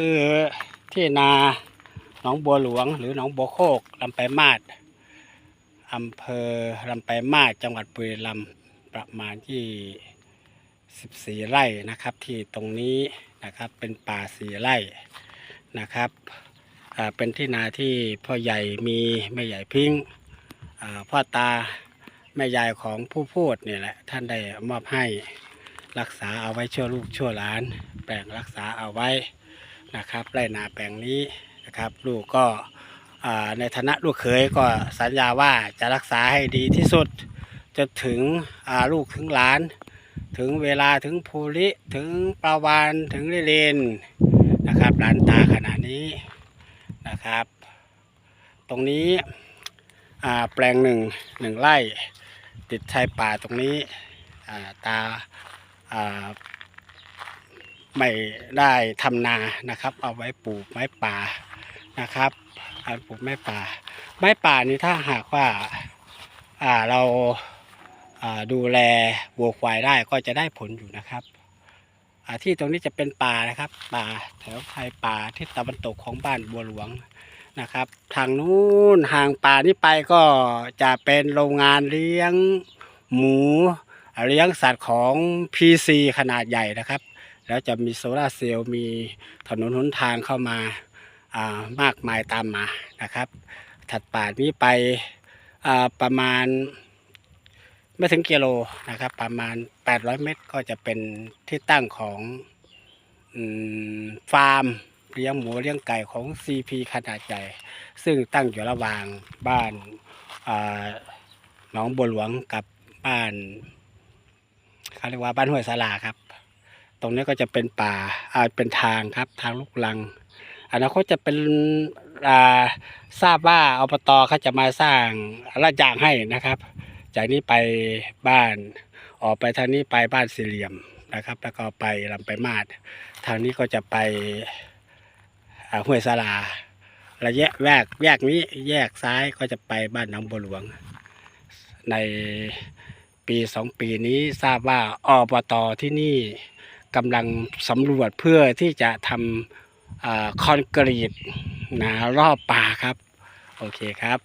คือที่นาหนองบัวหลวง หรือหนองบัวโคกลำไปมาศอำเภอลำไปมาศจังหวัดบุรีรัมย์ประมาณที่14 ไร่นะครับ ที่ตรงนี้นะครับเป็นป่าสีไร่นะครับเป็นที่นาที่พ่อใหญ่มีแม่ใหญ่พิงพ่อตาแม่ยายของผู้พูดเนี่ยแหละท่านได้มอบให้รักษาเอาไว้ชั่วลูกชั่วหลาน แปลงรักษาเอาไว้ นะครับไร่นาแปลงนี้นะครับ ลูกก็ในฐานะลูกเขยก็สัญญาว่าจะรักษาให้ดีที่สุดจนถึงลูกถึงหลาน ถึงเวลาถึงภูริถึงปลาวานถึงเลนนะครับหลานตาขนาดนี้นะครับ ตรงนี้แปลงหนึ่งหนึ่งไร่ ติดชายป่าตรงนี้ตา ไม่ได้ทำนานะครับ เอาไว้ปลูกไม้ป่านะครับเอาปลูกไม้ป่า ไม้ป่านี้ถ้าหากว่าอ่าเราดูแลวัวควายได้ก็จะได้ผลอยู่นะครับที่ตรงนี้จะเป็นป่านะครับ ป่าแถวชายป่าที่ตะวันตกของบ้านบัวหลวงนะครับ ทางนู้นห่างป่านี้ไปก็จะเป็นโรงงานเลี้ยงหมู เลี้ยงสัตว์ของ PC ขนาดใหญ่นะครับ แล้วจะมีโซลาเซลล์มีถนนหนทางเข้ามาามากมายตามมานะครับ ถัดป่านี้ไปประมาณไม่ถึงกิโลนะครับ ประมาณ 800 เมตรก็จะเป็นที่ตั้งของอฟาร์มเลี้ยงหมูเลี้ยงไก่ของ CP ขนาดใหญ่ ซึ่งตั้งอยู่ระหว่างบ้านหนองบัวหลวงกับบ้านเขาเรียกว่าบ้านห้วยสาลาครับ รงนี้ก็จะเป็นป่าอาเป็นทางครับ ทางลูกลังอนาคตจะเป็นทราบว่าอบตเขาจะมาสร้างลาดยางให้นะครับ จากนี้ไปบ้านออกไปทางนี้ไปบ้านสี่เหลี่ยมนะครับ แล้วก็ไปลำไปมาด ทางนี้ก็จะไปห้วยสาลาระยะแวกแยกนี้แยกซ้ายก็จะไปบ้านหนองบัวหลวง ในปีสองปีนี้ทราบว่าอบตที่นี่ กำลังสำรวจเพื่อที่จะทำอคอนกรีตนะรอบป่าครับ โอเคครับ